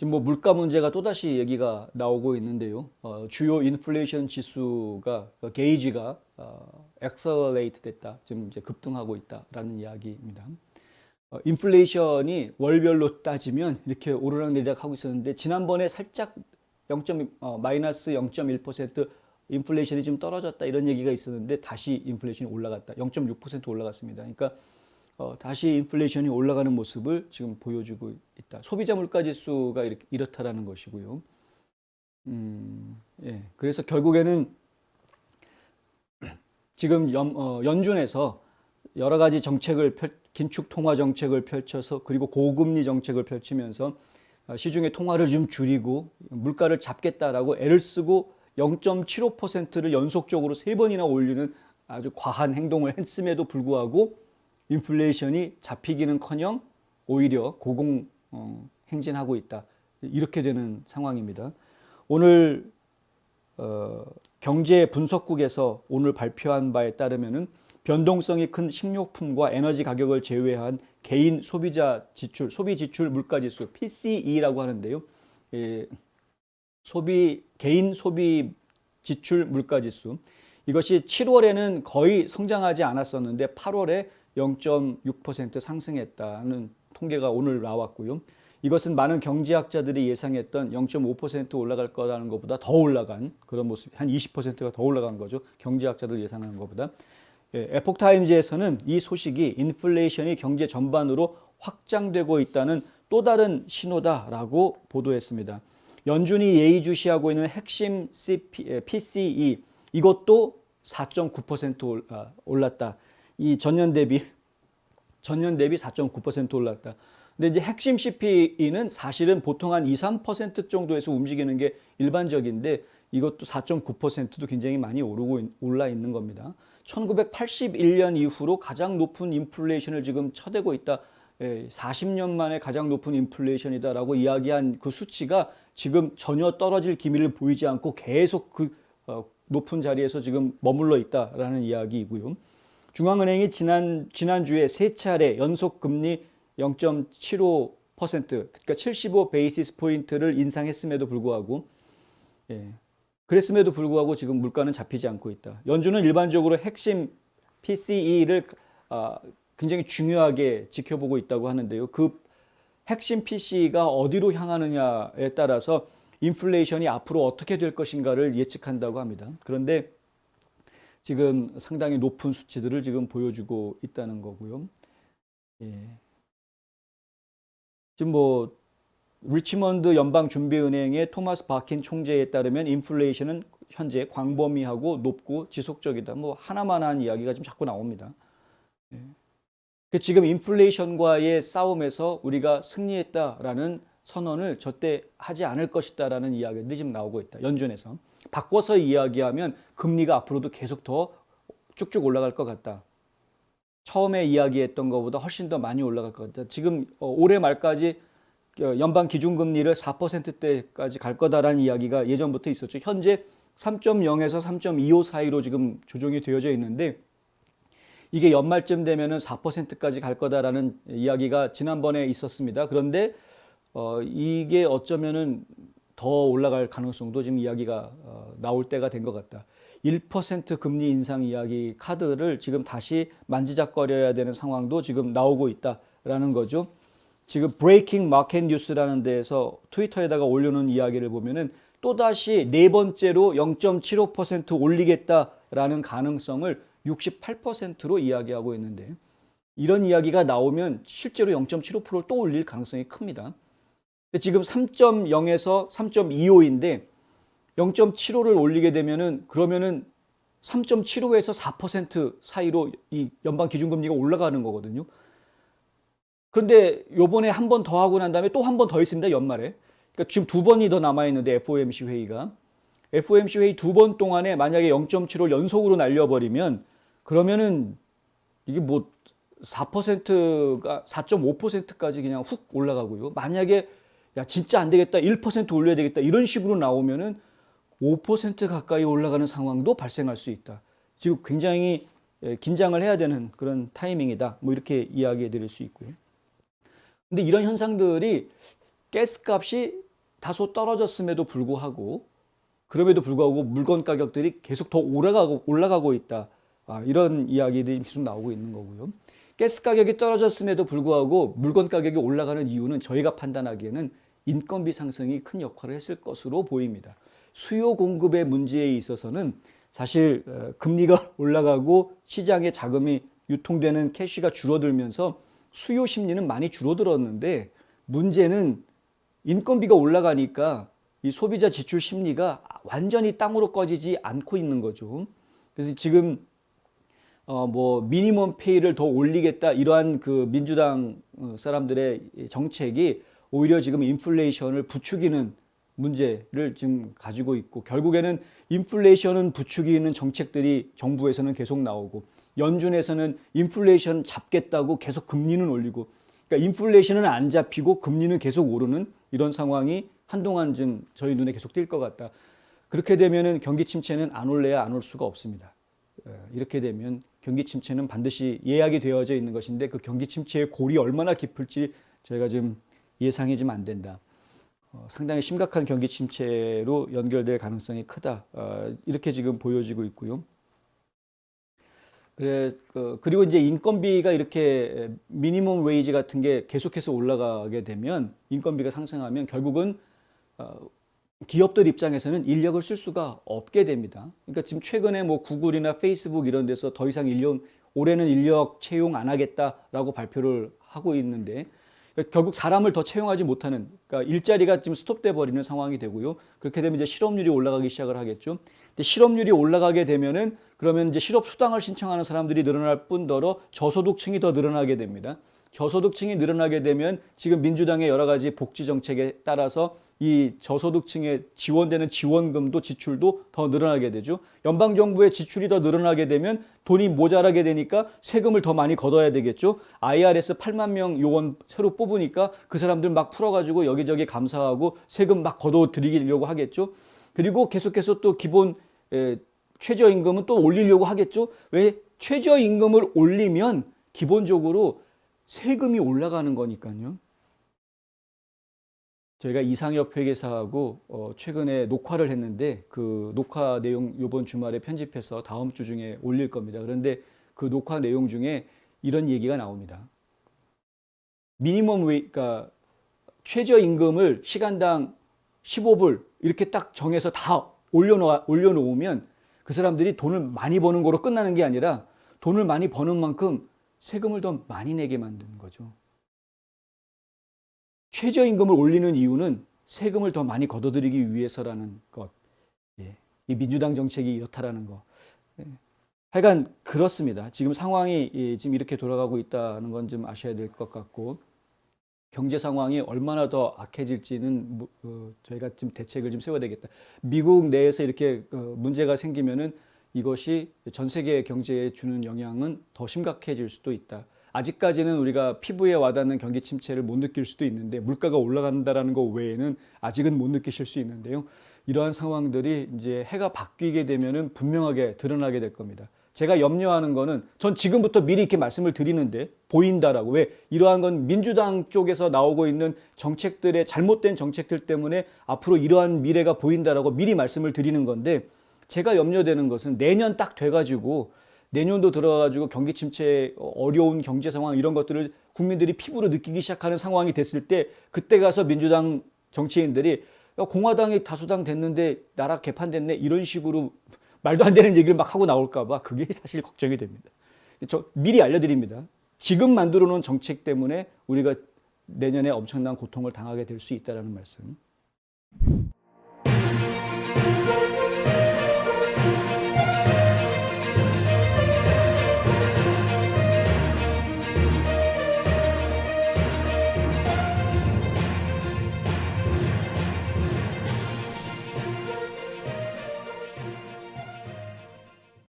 지금 뭐 물가 문제가 또다시 얘기가 나오고 있는데요. 어, 주요 인플레이션 지수가 어, 게이지가 어, accelerate 됐다. 지금 이제 급등하고 있다라는 이야기입니다. 어, 인플레이션이 월별로 따지면 이렇게 오르락내리락 하고 있었는데 지난번에 살짝 0. 어, 마이너스 0.1% 인플레이션이 좀 떨어졌다 이런 얘기가 있었는데 다시 인플레이션이 올라갔다. 0.6% 올라갔습니다. 그러니까 어, 다시 인플레이션이 올라가는 모습을 지금 보여주고 있다. 소비자 물가 지수가 이렇게, 이렇다라는 것이고요. 음, 예. 그래서 결국에는 지금 연, 어, 연준에서 여러 가지 정책을 펼, 긴축 통화 정책을 펼쳐서 그리고 고금리 정책을 펼치면서 어, 시중의 통화를 좀 줄이고 물가를 잡겠다라고 애를 쓰고 0.75%를 연속적으로 세 번이나 올리는 아주 과한 행동을 했음에도 불구하고 인플레이션이 잡히기는커녕 오히려 고공 어, 행진하고 있다 이렇게 되는 상황입니다. 오늘 어, 경제 분석국에서 오늘 발표한 바에 따르면은 변동성이 큰 식료품과 에너지 가격을 제외한 개인 소비자 지출, 소비 지출 물가 지수 PCE라고 하는데요. 예, 소비 개인 소비 지출 물가 지수 이것이 7월에는 거의 성장하지 않았었는데 8월에 0.6% 상승했다는 통계가 오늘 나왔고요. 이것은 많은 경제학자들이 예상했던 0.5% 올라갈 거라는 것보다 더 올라간 그런 모습, 한 20%가 더 올라간 거죠. 경제학자들 예상하는 것보다. 예, 에폭타임즈에서는 이 소식이 인플레이션이 경제 전반으로 확장되고 있다는 또 다른 신호다라고 보도했습니다. 연준이 예의주시하고 있는 핵심 CP, PCE 이것도 4.9% 아, 올랐다. 이 전년 대비 전년 대비 4.9% 올랐다. 근데 이제 핵심 CPE는 사실은 보통 한 2, 3% 정도에서 움직이는 게 일반적인데 이것도 4.9%도 굉장히 많이 오르고 올라 있는 겁니다. 1981년 이후로 가장 높은 인플레이션을 지금 쳐대고 있다. 40년 만에 가장 높은 인플레이션이다라고 이야기한 그 수치가 지금 전혀 떨어질 기미를 보이지 않고 계속 그 어, 높은 자리에서 지금 머물러 있다라는 이야기이고요. 중앙은행이 지난 지난주에 세 차례 연속 금리 0.75% 그러니까 75 베이시스 포인트를 인상했음에도 불구하고 예. 그랬음에도 불구하고 지금 물가는 잡히지 않고 있다. 연준은 일반적으로 핵심 PCE를 아, 굉장히 중요하게 지켜보고 있다고 하는데요. 그 핵심 PCE가 어디로 향하느냐에 따라서 인플레이션이 앞으로 어떻게 될 것인가를 예측한다고 합니다. 그런데 지금 상당히 높은 수치들을 지금 보여주고 있다는 거고요. 예. 지금 뭐 리치먼드 연방준비은행의 토마스 바킨 총재에 따르면 인플레이션은 현재 광범위하고 높고 지속적이다. 뭐 하나만 한 이야기가 좀 자꾸 나옵니다. 예. 그 지금 인플레이션과의 싸움에서 우리가 승리했다라는 선언을 절대 하지 않을 것이다라는 이야기들이 지금 나오고 있다. 연준에서. 바꿔서 이야기하면 금리가 앞으로도 계속 더 쭉쭉 올라갈 것 같다. 처음에 이야기했던 것보다 훨씬 더 많이 올라갈 것 같다. 지금 어, 올해 말까지 어, 연방 기준금리를 4%대까지 갈 거다라는 이야기가 예전부터 있었죠. 현재 3.0에서 3.25 사이로 지금 조정이 되어져 있는데 이게 연말쯤 되면은 4%까지 갈 거다라는 이야기가 지난번에 있었습니다. 그런데 어, 이게 어쩌면은 더 올라갈 가능성도 지금 이야기가 어, 나올 때가 된 것 같다. 1% 금리 인상 이야기 카드를 지금 다시 만지작거려야 되는 상황도 지금 나오고 있다라는 거죠. 지금 브레이킹 마켓 뉴스라는 데에서 트위터에다가 올려놓은 이야기를 보면은 또다시 네 번째로 0.75% 올리겠다라는 가능성을 68%로 이야기하고 있는데 이런 이야기가 나오면 실제로 0.75%를 또 올릴 가능성이 큽니다. 지금 3.0에서 3.25인데 0.75를 올리게 되면은 그러면은 3.75에서 4% 사이로 이 연방 기준금리가 올라가는 거거든요. 그런데 요번에 한 번 더 하고 난 다음에 또 한 번 더 있습니다. 연말에. 그러니까 지금 두 번이 더 남아 있는데 FOMC 회의가 FOMC 회의 두 번 동안에 만약에 0.75를 연속으로 날려 버리면 그러면은 이게 뭐 4%가 4.5%까지 그냥 훅 올라가고요. 만약에 야 진짜 안 되겠다 1% 올려야 되겠다 이런 식으로 나오면은 5% 가까이 올라가는 상황도 발생할 수 있다. 지금 굉장히 예, 긴장을 해야 되는 그런 타이밍이다. 뭐 이렇게 이야기해 드릴 수 있고요. 근데 이런 현상들이 가스값이 다소 떨어졌음에도 불구하고 그럼에도 불구하고 물건 가격들이 계속 더 올라가고 올라가고 있다. 아, 이런 이야기들이 계속 나오고 있는 거고요. 가스 가격이 떨어졌음에도 불구하고 물건 가격이 올라가는 이유는 저희가 판단하기에는 인건비 상승이 큰 역할을 했을 것으로 보입니다. 수요 공급의 문제에 있어서는 사실 어, 금리가 올라가고 시장에 자금이 유통되는 캐시가 줄어들면서 수요 심리는 많이 줄어들었는데 문제는 인건비가 올라가니까 이 소비자 지출 심리가 완전히 땅으로 꺼지지 않고 있는 거죠. 그래서 지금 어 뭐 미니멈 페이를 더 올리겠다 이러한 그 민주당 어, 사람들의 이 정책이 오히려 지금 인플레이션을 부추기는 문제를 지금 가지고 있고 결국에는 인플레이션은 부추기는 정책들이 정부에서는 계속 나오고 연준에서는 인플레이션 잡겠다고 계속 금리는 올리고 그러니까 인플레이션은 안 잡히고 금리는 계속 오르는 이런 상황이 한동안 좀 저희 눈에 계속 띌 것 같다. 그렇게 되면은 경기 침체는 안 올래야 안 올 수가 없습니다. 어, 이렇게 되면 경기 침체는 반드시 예약이 되어져 있는 것인데 그 경기 침체의 골이 얼마나 깊을지 저희가 좀 예상이 좀 안 된다. 어, 상당히 심각한 경기 침체로 연결될 가능성이 크다. 어, 이렇게 지금 보여지고 있고요. 그래, 어, 그리고 이제 인건비가 이렇게 미니멈 웨이지 같은 게 계속해서 올라가게 되면 인건비가 상승하면 결국은 어, 기업들 입장에서는 인력을 쓸 수가 없게 됩니다. 그러니까 지금 최근에 뭐 구글이나 페이스북 이런 데서 더 이상 인력 올해는 인력 채용 안 하겠다라고 발표를 하고 있는데 그러니까 결국 사람을 더 채용하지 못하는 그러니까 일자리가 지금 스톱돼 버리는 상황이 되고요. 그렇게 되면 이제 실업률이 올라가기 시작을 하겠죠. 근데 실업률이 올라가게 되면은 그러면 이제 실업 수당을 신청하는 사람들이 늘어날 뿐더러 저소득층이 더 늘어나게 됩니다. 저소득층이 늘어나게 되면 지금 민주당의 여러 가지 복지 정책에 따라서 이 저소득층에 지원되는 지원금도 지출도 더 늘어나게 되죠. 연방 정부의 지출이 더 늘어나게 되면 돈이 모자라게 되니까 세금을 더 많이 걷어야 되겠죠. IRS 8만 명 요원 새로 뽑으니까 그 사람들 막 풀어 가지고 여기저기 감사하고 세금 막 걷어 드리려고 하겠죠. 그리고 계속해서 또 기본 에, 최저임금은 또 올리려고 하겠죠. 왜 최저임금을 올리면 기본적으로 세금이 올라가는 거니까요. 저희가 이상엽 회계사하고 어, 최근에 녹화를 했는데 그 녹화 내용 이번 주말에 편집해서 다음 주 중에 올릴 겁니다. 그런데 그 녹화 내용 중에 이런 얘기가 나옵니다. 미니멈 웨이, 그러니까 최저임금을 시간당 15불 이렇게 딱 정해서 다 올려놓아, 올려놓으면 그 사람들이 돈을 많이 버는 거로 끝나는 게 아니라 돈을 많이 버는 만큼 세금을 더 많이 내게 만드는 거죠. 최저임금을 올리는 이유는 세금을 더 많이 걷어들이기 위해서라는 것. 예. 이 민주당 정책이 이렇다라는 거. 예. 하여간 그렇습니다. 지금 상황이 예, 지금 이렇게 돌아가고 있다는 건 좀 아셔야 될 것 같고 경제 상황이 얼마나 더 악해질지는 무- 어, 저희가 좀 대책을 좀 세워야 되겠다. 미국 내에서 이렇게 어, 문제가 생기면은 이것이 전 세계 경제에 주는 영향은 더 심각해질 수도 있다. 아직까지는 우리가 피부에 와닿는 경기 침체를 못 느낄 수도 있는데 물가가 올라간다라는 것 외에는 아직은 못 느끼실 수 있는데요. 이러한 상황들이 이제 해가 바뀌게 되면은 분명하게 드러나게 될 겁니다. 제가 염려하는 거는 전 지금부터 미리 이렇게 말씀을 드리는데 보인다라고 왜 이러한 건 민주당 쪽에서 나오고 있는 정책들의 잘못된 정책들 때문에 앞으로 이러한 미래가 보인다라고 미리 말씀을 드리는 건데 제가 염려되는 것은 내년 딱 돼가지고 내년도 들어가지고 경기 침체 어려운 경제 상황 이런 것들을 국민들이 피부로 느끼기 시작하는 상황이 됐을 때 그때 가서 민주당 정치인들이 야, 공화당이 다수당 됐는데 나라 개판됐네 이런 식으로 말도 안 되는 얘기를 막 하고 나올까봐 그게 사실 걱정이 됩니다. 저 미리 알려드립니다. 지금 만들어 놓은 정책 때문에 우리가 내년에 엄청난 고통을 당하게 될 수 있다라는 말씀.